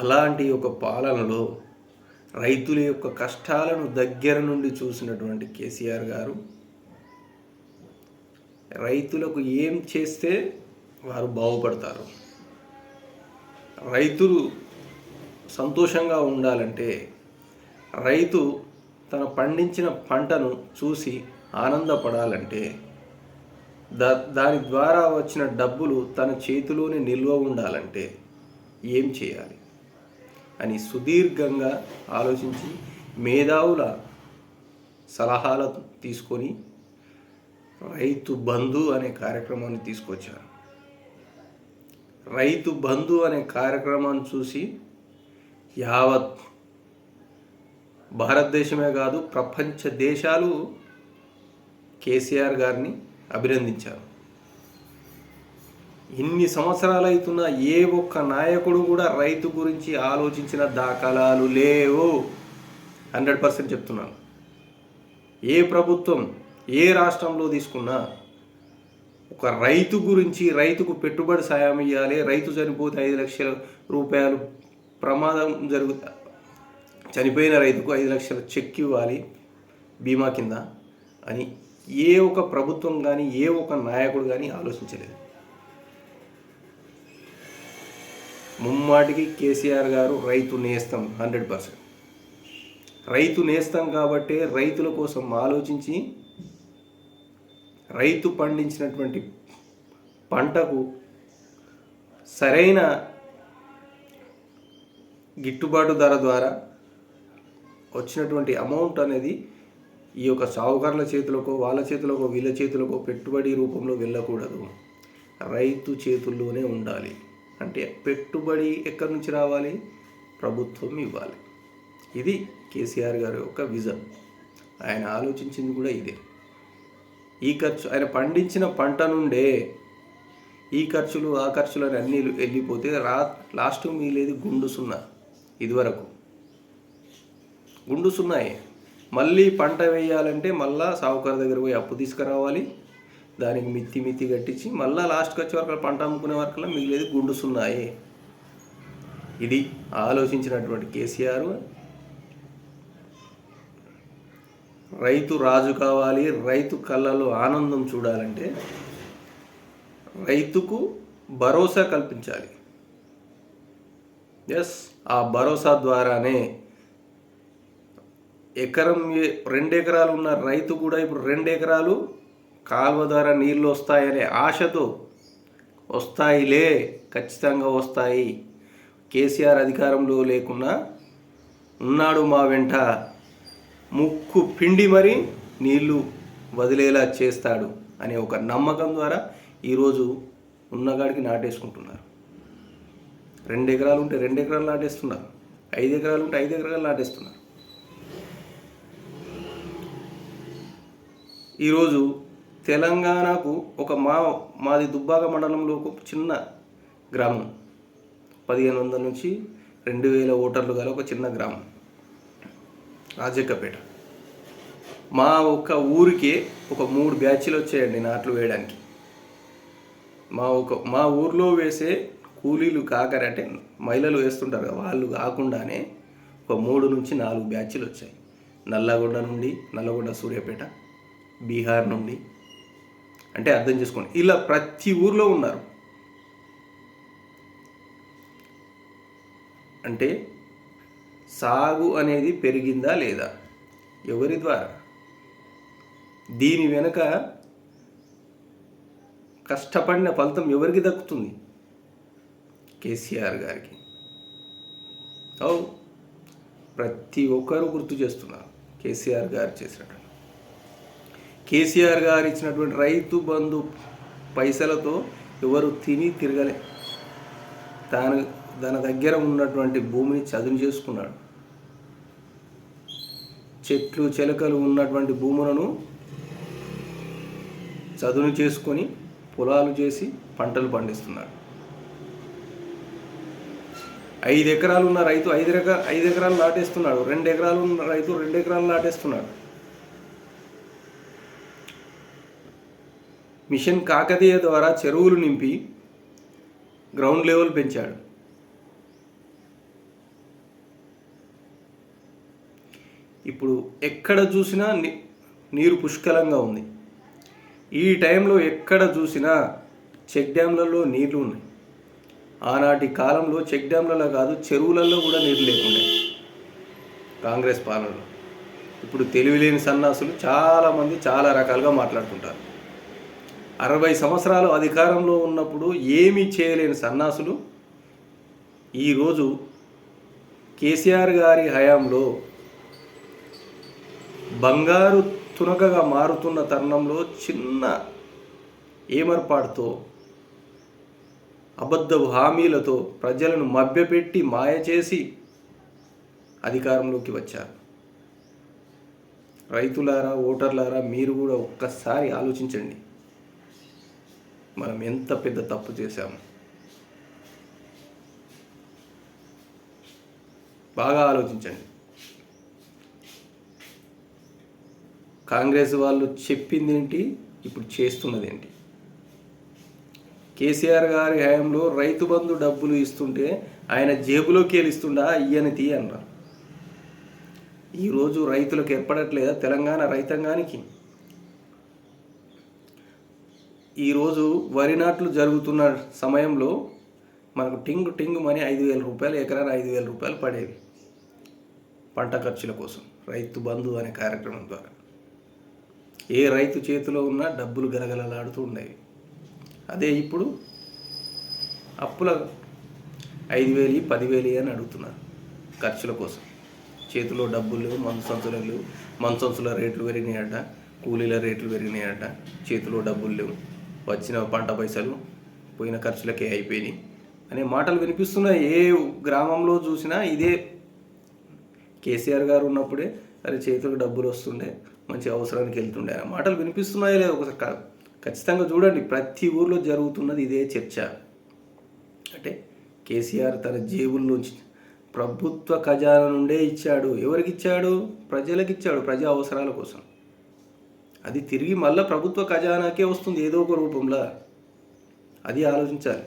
అలాంటి ఒక పాలనలో రైతుల యొక్క కష్టాలను దగ్గర నుండి చూసినటువంటి కేసీఆర్ గారు రైతులకు ఏం చేస్తే వారు బాగుపడతారు? రైతులు సంతోషంగా ఉండాలంటే రైతు తన పండించిన పంటను చూసి ఆనందపడాలంటే దా దాని ద్వారా వచ్చిన డబ్బులు తన చేతిలోనే నిల్వ ఉండాలంటే ఏం చేయాలి? అని సుదీర్ఘంగా ఆలోచించి మేధావుల సలహాలు తీసుకొని రైతు బంధు అనే కార్యక్రమాన్ని తీసుకొచ్చారు. రైతు బంధు అనే కార్యక్రమాన్ని చూసి యావత్ భారతదేశమే కాదు ప్రపంచ దేశాలు కేసీఆర్ గారిని అభినందించారు. ఇన్ని సంవత్సరాలు అవుతున్నా ఏ ఒక్క నాయకుడు కూడా రైతు గురించి ఆలోచించిన దాఖలాలు లేవు. హండ్రెడ్ పర్సెంట్ చెప్తున్నాను. ఏ ప్రభుత్వం ఏ రాష్ట్రంలో తీసుకున్నా ఒక రైతు గురించి రైతుకు పెట్టుబడి సాయం ఇవ్వాలి రైతు చనిపోతే ఐదు లక్షల రూపాయలు ప్రమాదం జరుగు చనిపోయిన రైతుకు ఐదు లక్షల చెక్ ఇవ్వాలి బీమా కింద అని ఏ ఒక ప్రభుత్వం కానీ ఏ ఒక నాయకుడు కానీ ఆలోచించలేదు. ముమ్మాటికి కేసీఆర్ గారు రైతు నేస్తం హండ్రెడ్ పర్సెంట్. రైతు నేస్తం కాబట్టి రైతుల కోసం ఆలోచించి రైతు పండించినటువంటి పంటకు సరైన గిట్టుబాటు ధర ద్వారా వచ్చినటువంటి అమౌంట్ అనేది ఈ యొక్క సావుకారుల చేతులకో వాళ్ళ చేతులకో వీళ్ళ చేతులకో పెట్టుబడి రూపంలో వెళ్ళకూడదు. రైతు చేతుల్లోనే ఉండాలి. అంటే పెట్టుబడి ఎక్కడి నుంచి రావాలి? ప్రభుత్వం ఇవ్వాలి. ఇది కేసీఆర్ గారి యొక్క విజన్. ఆయన ఆలోచించింది కూడా ఇదే. ఈ ఖర్చు ఆయన పండించిన పంట నుండే ఈ ఖర్చులు ఆ ఖర్చులు అని అన్నీ వెళ్ళిపోతే రా లాస్ట్ మిగిలేదు గుండు సున్నా ఇదివరకు. గుండు సున్నాయే. మళ్ళీ పంట వేయాలంటే మళ్ళా సావుకారు దగ్గర పోయి అప్పు తీసుకురావాలి. దానికి మిత్తి మిత్తి కట్టించి మళ్ళీ లాస్ట్కి వచ్చే వరకు పంట అమ్ముకునే వరకు మిగిలేది గుండుసున్నాయి. ఇది ఆలోచించినటువంటి కేసీఆర్. రైతు రాజు కావాలి రైతు కళ్ళలో ఆనందం చూడాలంటే రైతుకు భరోసా కల్పించాలి. ఎస్ ఆ భరోసా ద్వారానే ఎకరం ఏ- రెండు ఎకరాలు ఉన్న రైతు కూడా ఇప్పుడు రెండు ఎకరాలు కాలువ ద్వారా నీళ్ళు వస్తాయనే ఆశతో వస్తాయిలే ఖచ్చితంగా వస్తాయి. కేసీఆర్ అధికారంలో లేకున్నా ఉన్నాడు మా వెంట. ముక్కు పిండి మరి నీళ్ళు వదిలేలా చేస్తాడు అనే ఒక నమ్మకం ద్వారా ఈరోజు ఉన్నగాడికి నాటేసుకుంటున్నారు. రెండు ఎకరాలు ఉంటే రెండు ఎకరాలు నాటేస్తున్నారు. ఐదు ఎకరాలు ఉంటే ఐదు ఎకరాలు నాటేస్తున్నారు. ఈరోజు తెలంగాణకు ఒక మా మాది దుబ్బాక మండలంలో ఒక చిన్న గ్రామం. పదిహేను వందల నుంచి రెండు వేల ఓటర్లు గల ఒక చిన్న గ్రామం. రాజక్కపేట. మా ఒక్క ఊరికే ఒక మూడు బ్యాచ్లు వచ్చాయండి నాట్లు వేయడానికి. మా ఒక మా ఊర్లో వేసే కూలీలు కాకరంటే మహిళలు వేస్తుంటారు కదా వాళ్ళు కాకుండానే ఒక మూడు నుంచి నాలుగు బ్యాచ్లు వచ్చాయి. నల్లగొండ నుండి నల్లగొండ సూర్యాపేట బీహార్ నుండి అంటే అర్థం చేసుకోండి. ఇలా ప్రతి ఊర్లో ఉన్నారు. అంటే సాగు అనేది పెరిగిందా లేదా? ఎవరి ద్వారా? దీని వెనుక కష్టపడిన ఫలితం ఎవరికి దక్కుతుంది? కేసీఆర్ గారికి. ఓ ప్రతి ఒక్కరూ గుర్తు చేస్తున్నారు. కేసీఆర్ గారు చేసినట్టు కేసీఆర్ గారు ఇచ్చినటువంటి రైతు బంధు పైసలతో ఎవరు తిని తిరగలే. తాను తన దగ్గర ఉన్నటువంటి భూమిని చదును చేసుకున్నాడు. చెట్లు చెలకలు ఉన్నటువంటి భూములను చదును చేసుకొని పొలాలు చేసి పంటలు పండిస్తున్నాడు. ఐదు ఎకరాలు ఉన్న రైతు ఐదు ఎకరా ఐదు ఎకరాలు నాటేస్తున్నాడు. రెండు ఎకరాలు ఉన్న రైతు రెండు ఎకరాలు నాటేస్తున్నాడు. మిషన్ కాకతీయ ద్వారా చెరువులు నింపి గ్రౌండ్ లెవెల్ పెంచాడు. ఇప్పుడు ఎక్కడ చూసినా నీరు పుష్కలంగా ఉంది. ఈ టైంలో ఎక్కడ చూసినా చెక్ డ్యాంలలో నీళ్ళు ఉన్నాయి. ఆనాటి కాలంలో చెక్ డ్యాంలలో కాదు చెరువులలో కూడా నీరు లేకుండా. కాంగ్రెస్ పాలనలో. ఇప్పుడు తెలివిలేని సన్నాసులు చాలామంది చాలా రకాలుగా మాట్లాడుకుంటారు. అరవై సంవత్సరాలు అధికారంలో ఉన్నప్పుడు ఏమీ చేయలేని సన్నాసులు ఈరోజు కేసీఆర్ గారి హయాంలో బంగారు తునకగా మారుతున్న తరుణంలో చిన్న ఏమర్పాటుతో అబద్ధపు హామీలతో ప్రజలను మభ్యపెట్టి మాయ చేసి అధికారంలోకి వచ్చారు. రైతులారా ఓటర్లారా మీరు కూడా ఒక్కసారి ఆలోచించండి. మనం ఎంత పెద్ద తప్పు చేశాము. బాగా ఆలోచించండి. కాంగ్రెస్ వాళ్ళు చెప్పింది ఏంటి ఇప్పుడు చేస్తున్నది ఏంటి కేసీఆర్ గారి హయాంలో రైతు బంధు డబ్బులు ఇస్తుంటే ఆయన జేబులోకి వెళ్ళిస్తుండా ఇయ్యని తీ అన్నారు ఈరోజు రైతులకు ఎప్పడట్లేదా? తెలంగాణ రైతాంగానికి. ఈరోజు వరి నాట్లు జరుగుతున్న సమయంలో మనకు టింగ్ టింగ్ మని ఐదు వేల రూపాయలు ఎకరాన ఐదు వేల రూపాయలు పడేవి. పంట ఖర్చుల కోసం రైతు బంధు అనే కార్యక్రమం ద్వారా. ఏ రైతు చేతిలో ఉన్నా డబ్బులు గలగలలాడుతూ ఉండేవి. అదే ఇప్పుడు అప్పుల ఐదు వేలు పదివేలు అని అడుగుతున్నారు ఖర్చుల కోసం. చేతిలో డబ్బులు లేవు మందు సంచులు లేవు. మందు సంచుల రేట్లు పెరిగినాయట కూలీల రేట్లు పెరిగినాయట చేతిలో డబ్బులు లేవు. వచ్చిన పంట పైసలు పోయిన ఖర్చులకే అయిపోయినాయి. అనే మాటలు వినిపిస్తున్నాయి ఏ గ్రామంలో చూసినా ఇదే. కేసీఆర్ గారు ఉన్నప్పుడే అరే చేతులకు డబ్బులు వస్తుండే మంచి అవసరానికి వెళ్తుండే అనే మాటలు వినిపిస్తున్నాయో లేదా ఒకసారి ఖచ్చితంగా చూడండి. ప్రతి ఊర్లో జరుగుతున్నది ఇదే చర్చ. అంటే కేసీఆర్ తన జేబుల నుంచి ప్రభుత్వ ఖజానా నుండే ఇచ్చాడు. ఎవరికి ఇచ్చాడు? ప్రజలకు ఇచ్చాడు. ప్రజా అవసరాల కోసం. అది తిరిగి మళ్ళీ ప్రభుత్వ ఖజానాకే వస్తుంది ఏదో ఒక రూపంలో. అది ఆలోచించాలి.